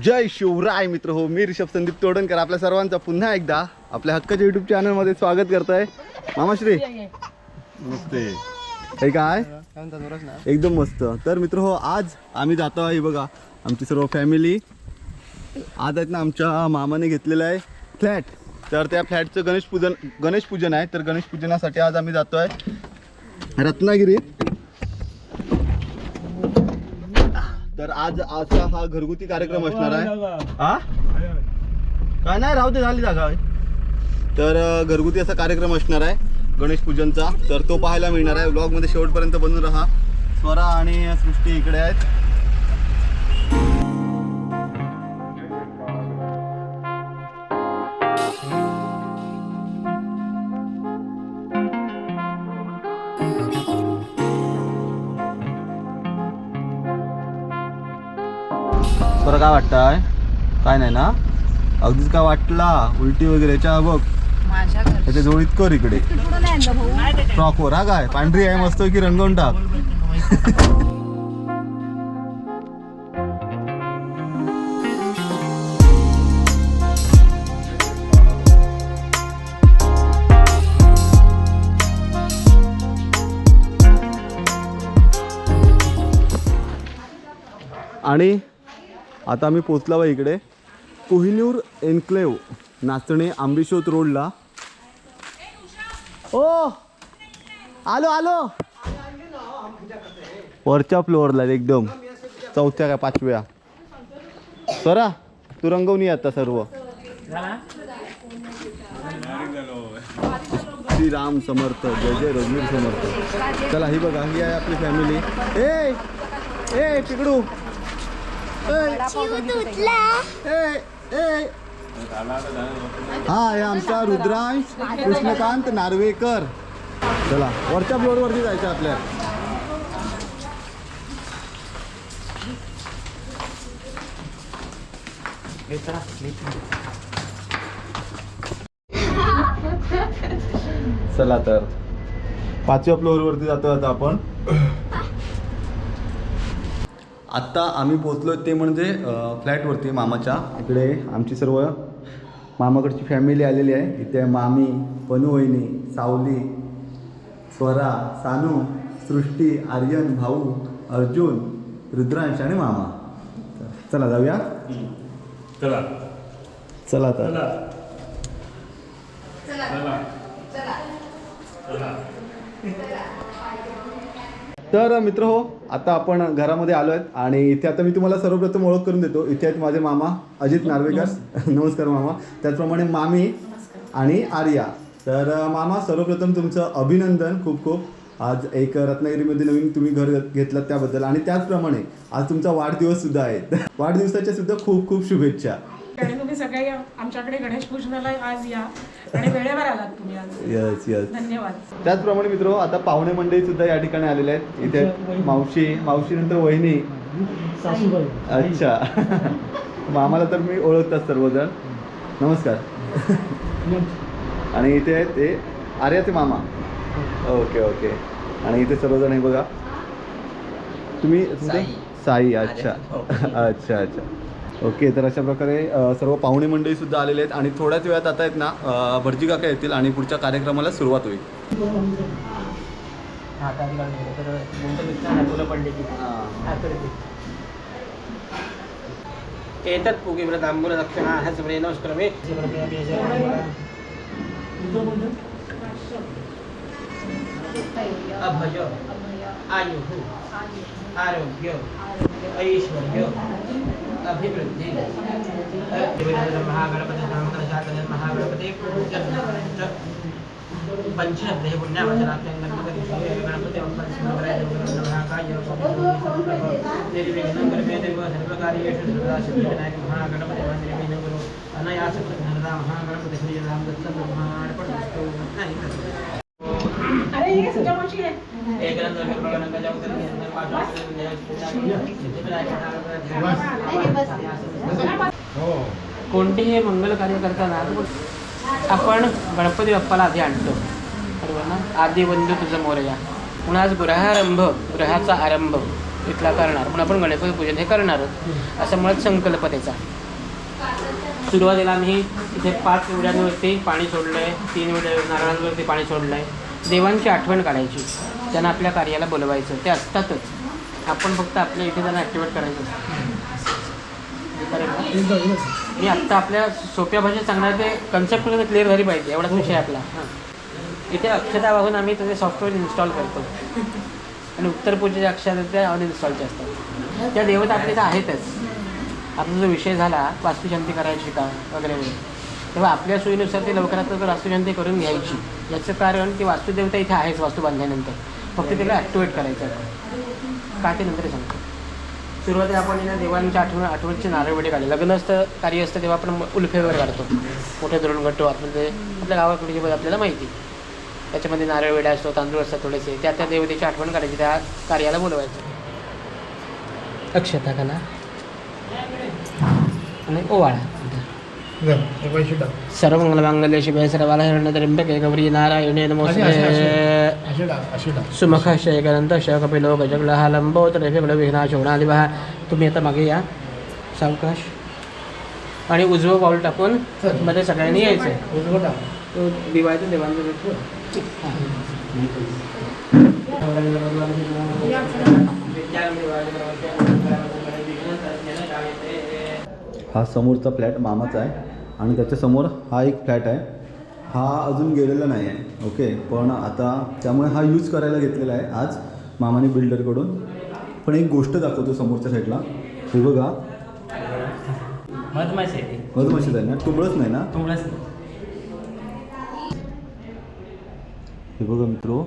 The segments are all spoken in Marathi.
जय शिवराय मित्र हो मी ऋषभ संदीप तोडणकर आपल्या सर्वांचा पुन्हा एकदा आपल्या हक्काच्या युट्यूब चॅनलमध्ये स्वागत करतोय. मामाश्री नमस्ते. हे काय? एकदम मस्त. तर मित्र हो आज आम्ही जातो आहे बघा आमची सर्व फॅमिली आज आहेत ना आमच्या मामाने घेतलेलं आहे फ्लॅट. तर त्या फ्लॅटचं गणेश पूजन गणेश पूजन आहे. तर गणेश पूजनासाठी आज आम्ही जातो आहे रत्नागिरीत. तर आज असा हा घरगुती कार्यक्रम असणार आहे. हा काय नाही राहू दे झाली जागा तर घरगुती असा कार्यक्रम असणार आहे गणेश पूजनचा. तर तो पाहायला मिळणार आहे. व्लॉगमध्ये शेवटपर्यंत बनून राहा. स्वरा आणि सृष्टी इकडे आहेत. काय वाटतंय? काय नाही ना? अगदीच काय वाटला? उलटी वगैरे याच्या बघ. त्याच्या जोडीत कर इकडे. फ्रॉकवर हा काय? पांढरी आहे मस्त की रंगवून टाक. आणि? आता आम्ही पोचला बा इकडे. कोहिनूर एन्क्लेव नाचणे आंबिशोत रोडला. ओ! आलो आलो! वरच्या फ्लोअरला एकदम. चौथ्या काय पाचव्या? सरा तू रंगवून ये आता सर्व. श्रीराम समर्थ जय जय रघुवीर समर्थ. चला ही बघा ही आहे आपली फॅमिली ए ए तिकडू. हा हे आमचा रुद्रांश कृष्णकांत नार्वेकर. चला वरच्या फ्लोअरवरती जायचं आपल्या चला तर पाचव्या फ्लोअरवरती जातो आता आपण. आत्ता आम्ही पोचलो ते म्हणजे फ्लॅटवरती मामाच्या. इकडे आमची सर्व मामाकडची फॅमिली आलेली आहे. इथे मामी पनू वहिनी सावली स्वरा सानू सृष्टी आर्यन भाऊ अर्जुन रुद्रांश आणि मामा. चला जाऊया. चला. चला तर चला. चला. तर मित्र हो आता आपण घरामध्ये आलो आहेत आणि इथे आता मी तुम्हाला सर्वप्रथम ओळख करून देतो. इथे आहेत माझे मामा अजित नार्वेकर. नमस्कार. मामा. त्याचप्रमाणे मामी आणि आर्या. तर मामा सर्वप्रथम तुमचं अभिनंदन खूप खूप. आज एक रत्नागिरीमध्ये नवीन तुम्ही घर घेतलं त्याबद्दल. आणि त्याचप्रमाणे आज तुमचा वाढदिवस सुद्धा आहे. वाढदिवसाच्या सुद्धा खूप खूप शुभेच्छा. तुम्ही सगळे आमच्याकडे गणेश पूजनाला आज या आणि वेळेवर आलात तुम्ही आज. यस यस धन्यवाद. त्याचप्रमाणे मित्र आता पाहुणे मंडळी सुद्धा या ठिकाणी आलेले आहेत. इथे मावशी मावशी नंतर वहिनी. अच्छा. मामाला तर मी ओळखतात सर्वजण. नमस्कार. आणि इथे आहेत ते आर्याचे मामा. Okay okay. आणि इथे सर्वजण हे बघा. तुम्ही साई. अच्छा. अच्छा अच्छा. ओके तर अशा प्रकारे सर्व पाहुणे मंडळी सुद्धा आलेले आहेत आणि थोड्याच वेळात आता आहेत ना भटजी काका येतील आणि पुढच्या कार्यक्रमाला सुरुवात होईल. एतत् पुगिव्रताम्बुलदक्षिणाः स्मरे नमस्क्रमे अभय. आयुः. आरोग्य. ऐश्वर्य. अभिवृद्धि. महागणपति नामकरशाकरन् महागणपति पंचनब्दे पुण्यावचनाख्यं गणपति गणपति महाकाय निर्विघ्नं गणपति देव सर्वकार्येषु महागणपति अरे ये सुजा मावशी आहे कोणतेही मंगल कार्य करताना आपण गणपती बाप्पाला आधी आणतो. बरोबर ना? आधी बंधू तुझं मोरया म्हणून आज गृहारंभ गृहाचा आरंभ इथला करणार. पण आपण गणपती पूजन हे करणारच. असं मुळात संकल्प त्याचा. सुरुवातीला आम्ही इथे पाच विड्यांवरती पाणी सोडलं आहे तीन विड्या नारळांवरती पाणी सोडलं आहे देवांची आठवण काढायची. त्यांना आपल्या कार्याला बोलवायचं. ते असतातच. आपण फक्त आपल्या इथे त्यांना ॲक्टिवेट करायचं. मी आत्ता आपल्या सोप्या भाषेत सांगणार ते कन्सेप्ट क्लिअर झाली पाहिजे. एवढाच विषय आपला. हां. इथे अक्षता वाहून आम्ही त्याचे सॉफ्टवेअर इन्स्टॉल करतो. आणि उत्तर पूजेचे अक्षर त्या ते अनइन्स्टॉलचे असतात. त्या देवता आपल्या इथे आहेतच. आपला जो विषय झाला वास्तुशांती करायची का? वगैरे वगैरे. तेव्हा आपल्या सोयीनुसार ते लवकरात लवकर वास्तुशांती करून घ्यायची. याचं कारण की वास्तुदेवता इथे आहेच वास्तू बांधल्यानंतर. फक्त तिला ॲक्टिवेट करायचं आहे. का ते नंतर सांगतो. सुरुवातीला आपण ना देवांच्या आठवण आठवणीचे नारळवडे काढले. लग्न असतं कार्य असतं तेव्हा आपण उल्फे वगैरे काढतो. मोठे धरून गट्टो म्हणजे आपल्या पद्धत आपल्याला माहिती. त्याच्यामध्ये नारळ असतो तांदूळ असतात थोडेसे. त्या त्या देवतेची आठवण करायची त्या कार्याला बोलवायचं. अक्षता कला. आणि ओवाळा. सर्व मंगलमांगल्य शिवाय सर्वाला हिरण्यत्र्यंबके गौरी नारायणे नमोस्ते सुमुख शयगनंत शकपिलो गजगलहा तुम्ही आता मागे या सावकाश आणि उजवं पाऊल टाकून मध्ये सगळ्यांनी यायचं दिवाळीचं देवांचं हा समोरचा फ्लॅट मामाचा आहे आणि त्याच्यासमोर हा एक फ्लॅट आहे. हा अजून गेलेला नाही आहे. ओके? पण आता त्यामुळे हा यूज करायला घेतलेला आहे आज मामाने बिल्डरकडून. पण एक गोष्ट दाखवतो समोरच्या साईडला. हे बघा. मधमाशी आहे मधमाशीच आहे ना? तुंबळच नाही ना? तुमलाच हे बघा मित्रो.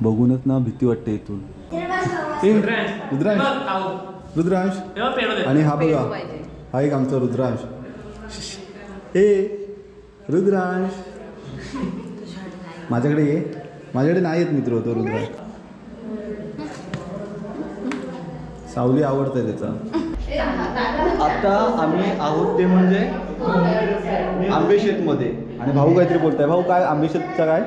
बघूनच ना भीती वाटते इथून. ए, रुद्रांश. रुद्रांश. आणि हा बघा. हा एक आमचा रुद्रांश? ए रुद्रांश. माझ्याकडे ये. माझ्याकडे नाही येत मित्र तो रुद्रांश. सावली आवडतंय त्याचा. आता आम्ही आहोत ते म्हणजे आंबेशेतमध्ये आणि भाऊ काहीतरी बोलताय. भाऊ काय आंबेशेतचा काय?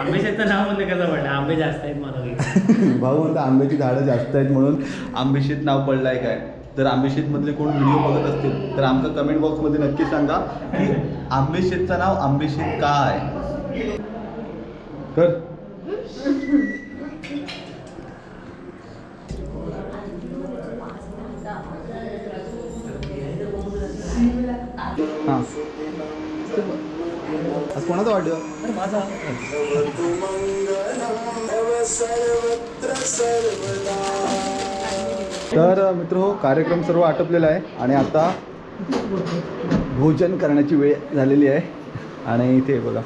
आंबेशाचं नाव म्हणजे कसं पडलं? आंबे जास्त आहेत मला. भाऊ म्हणतो आंब्याची झाडं जास्त आहेत म्हणून. आंबेशेत नाव पडलं आहे काय? तर आंबेशेतमधले कोण व्हिडिओ बघत असतील तर आमचं कमेंट बॉक्समध्ये नक्की सांगा की आंबेशेतचं नाव आंबेशेत का आहे? तर हां. आज कोणाचा वाढदिवस? तर मित्र हो कार्यक्रम सर्व आटपलेला आहे आणि आता भोजन करण्याची वेळ झालेली आहे. आणि इथे बघा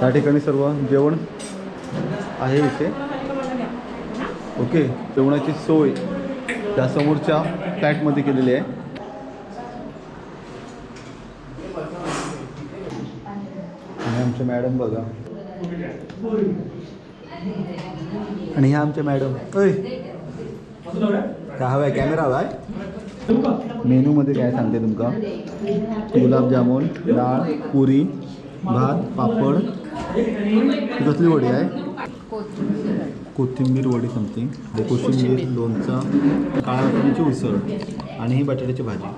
त्या ठिकाणी सर्व जेवण आहे इथे. ओके जेवणाची सोय त्या समोरच्या फ्लॅटमध्ये केलेली आहे. आणि आमच्या मॅडम बघा. आणि ह्या आमच्या मॅडम. काय हवाय कॅमेरा हवाय मेनूमध्ये काय सांगते तुमका गुलाबजामुन डाळ पुरी भात पापड. कसली वडी आहे? कोथिंबीर वडी समथिंग. कोशिंबीर लोणचं काळ्या वाटाण्याची उसळ. आणि ही बटाट्याची भाजी.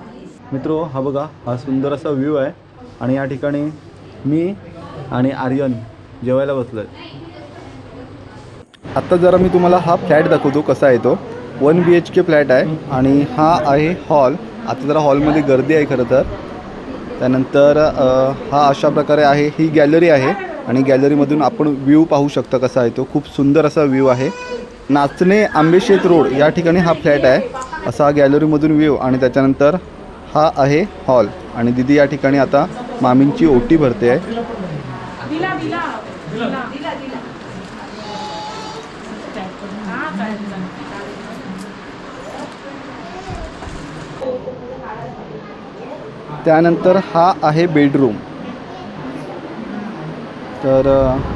मित्रो हा बघा हा सुंदर असा व्ह्यू आहे. आणि या ठिकाणी मी आणि आर्यन जेवायला बसलो आहे आत्ता जरा मी तुम्हाला हा फ्लॅट दाखवतो कसा आहे तो. One B H K flat आहे आणि हा आहे हॉल. आता जरा हॉलमध्ये गर्दी आहे खरं तर. त्यानंतर हा अशा प्रकारे आहे. ही गॅलरी आहे आणि गॅलरीमधून आपण व्ह्यू पाहू शकता कसा आहे तो. खूप सुंदर असा व्ह्यू आहे. नाचणे आंबेशेत रोड या ठिकाणी हा फ्लॅट आहे. असा गॅलरीमधून व्ह्यू आणि त्याच्यानंतर हा आहे हॉल. आणि दिदी या ठिकाणी आता मामींची ओटी भरते आहे. त्यानंतर हा आहे बेडरूम. तर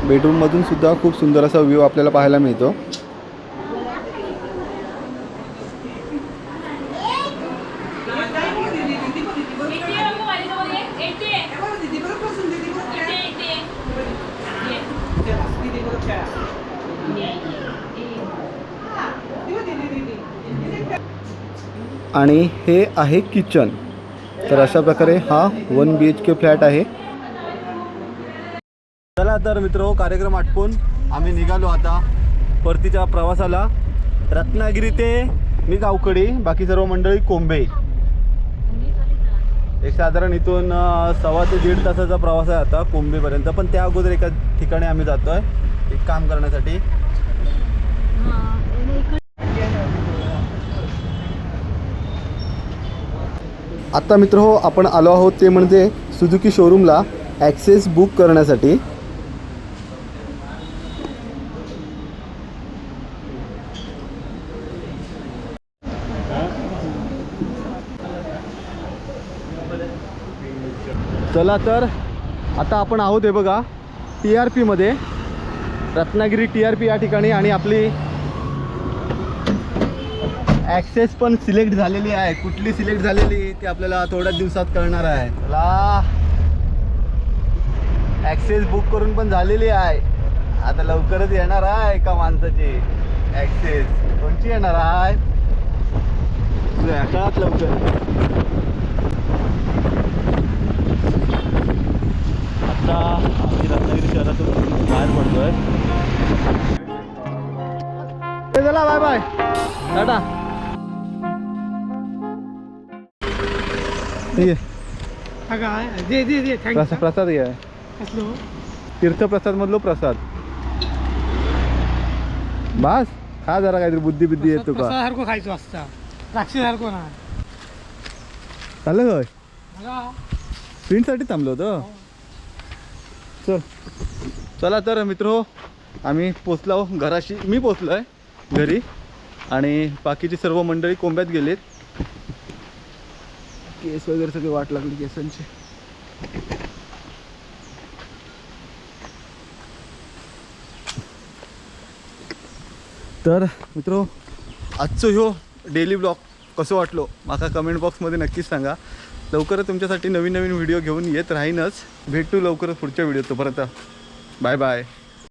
बेडरूममधून सुद्धा खूप सुंदर असा व्ह्यू आपल्याला पाहायला मिळतो. आणि हे आहे किचन. तर अशा प्रकारे हा one B H K flat आहे. चला तर मित्र कार्यक्रम आटपून आम्ही निघालो आता परतीच्या प्रवासाला. रत्नागिरी ते मी गावकडी बाकी सर्व मंडळी कोंबे. एक साधारण इथून सव्वा ते दीड तासाचा प्रवास आहे आता कोंबेपर्यंत. पण त्या अगोदर एका ठिकाणी आम्ही जातो आहे एक काम करण्यासाठी. आत्ता मित्र हो आपण आलो आहोत ते म्हणजे सुझुकी शोरूमला ॲक्सेस बुक करण्यासाठी. चला तर आता आपण आहोत हे बघा टी आर पीमध्ये रत्नागिरी टी आर पी या ठिकाणी आणि आपली ॲक्सेस पण सिलेक्ट झालेली आहे. कुठली सिलेक्ट झालेली ती आपल्याला थोड्याच दिवसात कळणार आहे. चला. ॲक्सेस बुक करून पण झालेली आहे. आता लवकरच येणार आहे एका माणसाची ॲक्सेस कोणची येणार आहे? तुझ्या लवकर. आता आम्ही रत्नागिरी शहरातून बाहेर पडतोय. चला बाय बाय टाटा. आहे दे दे दे प्रसाद प्रसाद घ्या तीर्थप्रसाद मधलो प्रसाद. बस खा जरा काहीतरी बुद्धी बुद्धी येतो का? सारखं खायचं असता द्राक्षी सारखं ना. चाललं काय प्रिंटसाठी थांबलो होतं. चल. चला तर मित्र आम्ही पोचलो घराशी. मी पोचलो आहे घरी आणि बाकीची सर्व मंडळी कोंब्यात गेलेत. केस वगैरे सगळे वाट लागली केसांची. तर मित्र आजचो ह्यो डेली ब्लॉग कसं वाटलो? माका कमेंट बॉक्समध्ये नक्कीच सांगा. लवकरच तुमच्यासाठी नवीन नवीन व्हिडिओ घेऊन येत राहीनच. भेटू लवकरच पुढच्या व्हिडिओ तोपर्यंत बाय बाय